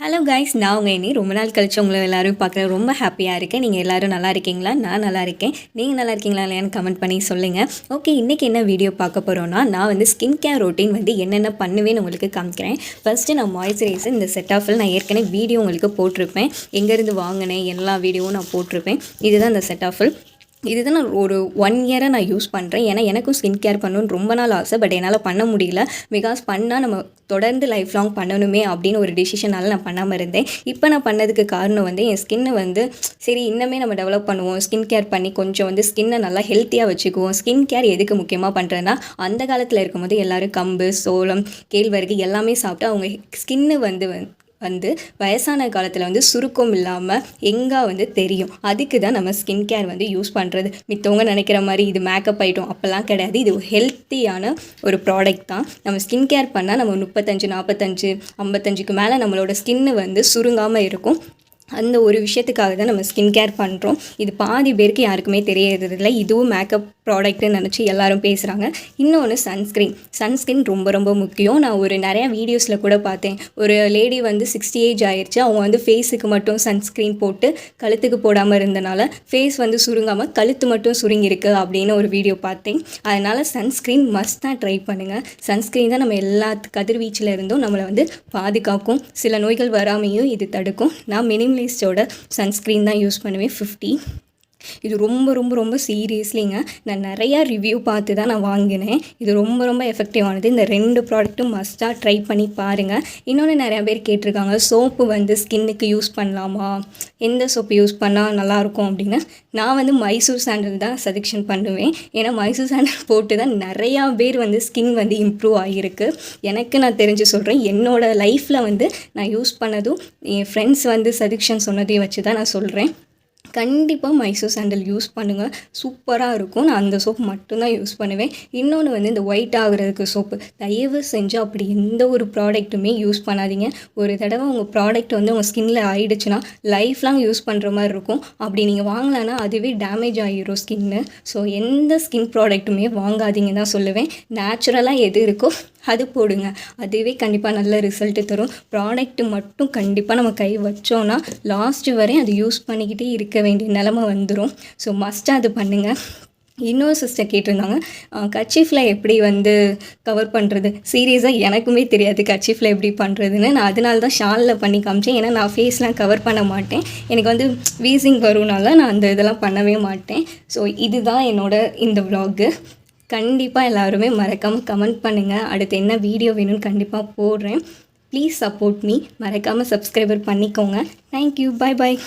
Hello guys நான் உங்கள் இனி ரொம்ப நாள் கழிச்சு உங்களை எல்லாரும் பார்க்குற ரொம்ப ஹாப்பியாக இருக்கேன். நீங்கள் எல்லாரும் நல்லா இருக்கீங்களா? நான் நல்லா இருக்கேன். நீங்கள் நல்லா இருக்கீங்களா இல்லையான்னு கமெண்ட் பண்ணி சொல்லுங்கள் ஓகே இன்றைக்கி என்ன வீடியோ பார்க்க போகிறோன்னா நான் வந்து ஸ்கின் கேர் ரொட்டீன் வந்து என்னென்ன பண்ணுவேன்னு உங்களுக்கு காமிக்கிறேன். ஃபஸ்ட்டு நான் மாய்ஸ்சரைசர் இந்த செட் ஆஃபில் நான் ஏற்கனவே வீடியோ உங்களுக்கு போட்டிருப்பேன். எங்கேருந்து வாங்கினேன் எல்லா வீடியோவும் நான் போட்டிருப்பேன். இதுதான் இந்த செட் ஆஃபில் இதுதான் நான் ஒரு ஒன் இயராக நான் யூஸ் பண்ணுறேன் ஏன்னா எனக்கும் ஸ்கின் கேர் பண்ணணும்னு ரொம்ப நாள் ஆசை. பட் என்னால் பண்ண முடியல. பிகாஸ் பண்ணால் நம்ம தொடர்ந்து லைஃப் லாங் பண்ணணுமே அப்படின்னு ஒரு டிசிஷனால் நான் பண்ணாமல் இருந்தேன். இப்போ நான் பண்ணதுக்கு காரணம் வந்து என் ஸ்கின்னை வந்து சரி இன்னமே நம்ம டெவலப் பண்ணுவோம். ஸ்கின் கேர் பண்ணி கொஞ்சம் வந்து ஸ்கின்னை நல்லா ஹெல்த்தியாக வச்சுக்குவோம். ஸ்கின் கேர் எதுக்கு முக்கியமாக பண்ணுறேன்னா அந்த காலத்தில் இருக்கும்போது எல்லோரும் கம்பு சோளம் கேழ்வரகு எல்லாமே சாப்பிட்டு அவங்க ஸ்கின்னு வந்து வந்து வயசான காலத்தில் வந்து சுருக்கம் இல்லாமல் எங்கே வந்து தெரியும். அதுக்கு தான் நம்ம ஸ்கின் கேர் வந்து யூஸ் பண்ணுறது மித்தவங்க நினைக்கிற மாதிரி இது மேக்கப் ஐட்டம் அப்போல்லாம் கிடையாது. இது ஹெல்த்தியான ஒரு ப்ராடக்ட் தான். நம்ம ஸ்கின் கேர் பண்ணால் நம்ம முப்பத்தஞ்சு நாற்பத்தஞ்சு ஐம்பத்தஞ்சுக்கு மேலே நம்மளோட ஸ்கின்னு வந்து சுருங்காமல் இருக்கும். அந்த ஒரு விஷயத்துக்காக தான் நம்ம ஸ்கின் கேர் பண்ணுறோம் இது பாதி பேருக்கு யாருக்குமே தெரியறதில்ல. இதுவும் மேக்கப் ப்ராடக்ட்டுன்னு நினச்சி எல்லாரும் பேசுகிறாங்க இன்னொன்று சன்ஸ்க்ரீன் சன்ஸ்க்ரீன் ரொம்ப ரொம்ப முக்கியம். நான் ஒரு நிறையா வீடியோஸில் கூட பார்த்தேன். ஒரு லேடி வந்து சிக்ஸ்டி ஏஜ் ஆயிடுச்சு அவங்க வந்து ஃபேஸுக்கு மட்டும் சன்ஸ்க்ரீன் போட்டு கழுத்துக்கு போடாமல் இருந்தனால ஃபேஸ் வந்து சுருங்காமல் கழுத்து மட்டும் சுருங்கியிருக்கு அப்படின்னு ஒரு வீடியோ பார்த்தேன். அதனால் சன்ஸ்க்ரீன் மஸ்ட் தான் ட்ரை பண்ணுங்கள் சன்ஸ்க்ரீன் தான் நம்ம எல்லா கதிர்வீச்சில் இருந்தும் நம்மளை வந்து பாதுகாக்கும். சில நோய்கள் வராமையும் இது தடுக்கும். நான் மினிமம் மினிமலிஸ்டோட சன்ஸ்க்ரீன் தான் யூஸ் பண்ணுவேன் ஃபிஃப்டி இது ரொம்ப ரொம்ப ரொம்ப சீரியஸ்லிங்க. நான் நிறையா ரிவ்யூ பார்த்து தான் நான் வாங்கினேன். இது ரொம்ப ரொம்ப எஃபெக்டிவானது இந்த ரெண்டு ப்ராடக்ட்டும் மஸ்ட்டாக ட்ரை பண்ணி பாருங்கள் இன்னொன்று நிறையா பேர் கேட்டிருக்காங்க சோப்பு வந்து ஸ்கின்னுக்கு யூஸ் பண்ணலாமா? எந்த சோப்பு யூஸ் பண்ணால் நல்லாயிருக்கும் அப்படின்னு. நான் வந்து மைசூர் சாண்டல் தான் சஜெக்ஷன் பண்ணுவேன். ஏன்னா மைசூர் சாண்டல் போட்டு தான் நிறையா பேர் வந்து ஸ்கின் வந்து இம்ப்ரூவ் ஆகியிருக்கு. எனக்கு நான் தெரிஞ்சு சொல்கிறேன் என்னோடய லைஃப்பில் வந்து நான் யூஸ் பண்ணதும் என் ஃப்ரெண்ட்ஸ் வந்து சஜெக்ஷன் சொன்னதையும் வச்சு தான் நான் சொல்கிறேன் கண்டிப்பாக மைசூர் சாண்டல் யூஸ் பண்ணுங்கள் சூப்பராக இருக்கும். நான் அந்த சோப் மட்டும்தான் யூஸ் பண்ணுவேன். இன்னொன்று வந்து இந்த ஒயிட் ஆகுறதுக்கு சோப்பு தயவு செஞ்சு அப்படி எந்த ஒரு ப்ராடக்ட்டுமே யூஸ் பண்ணாதீங்க. ஒரு தடவை உங்கள் ப்ராடக்ட் வந்து உங்கள் ஸ்கின்னில் ஆயிடுச்சுன்னா லைஃப் லாங் யூஸ் பண்ணுற மாதிரி இருக்கும். அப்படி நீங்கள் வாங்கலைன்னா அதுவே டேமேஜ் ஆகிரும் ஸ்கின்னு ஸோ எந்த ஸ்கின் ப்ராடக்ட்டுமே வாங்காதீங்க தான் சொல்லுவேன். நேச்சுரலாக எது இருக்கோ அது போடுங்க. அதுவே கண்டிப்பாக நல்ல ரிசல்ட்டு தரும். ப்ராடக்ட்டு மட்டும் கண்டிப்பாக நம்ம கை வச்சோன்னா லாஸ்ட்டு வரையும் அது யூஸ் பண்ணிக்கிட்டே இருக்க வேண்டிய நிலமை வந்துடும் ஸோ மஸ்ட்டாக அது பண்ணுங்கள் இன்னொரு சிஸ்டர் கேட்டிருந்தாங்க கச்சீஃபில் எப்படி வந்து கவர் பண்ணுறது சீரியஸாக எனக்குமே தெரியாது கச்சீஃபில் எப்படி பண்ணுறதுன்னு நான் அதனால தான் ஷாலில் பண்ணி காமிச்சேன். ஏன்னா நான் ஃபேஸ்லாம் கவர் பண்ண மாட்டேன். எனக்கு வந்து வீசிங் வரும்னால நான் அந்த இதெல்லாம் பண்ணவே மாட்டேன். ஸோ இதுதான் என்னோட இந்த விலாகு கண்டிப்பாக எல்லாருமே மறக்காமல் கமெண்ட் பண்ணுங்கள் அடுத்து என்ன வீடியோ வேணும்னு கண்டிப்பாக போடுறேன். ப்ளீஸ் சப்போர்ட் மீ மறக்காமல் சப்ஸ்கிரைபர் பண்ணிக்கோங்க. Thank you bye bye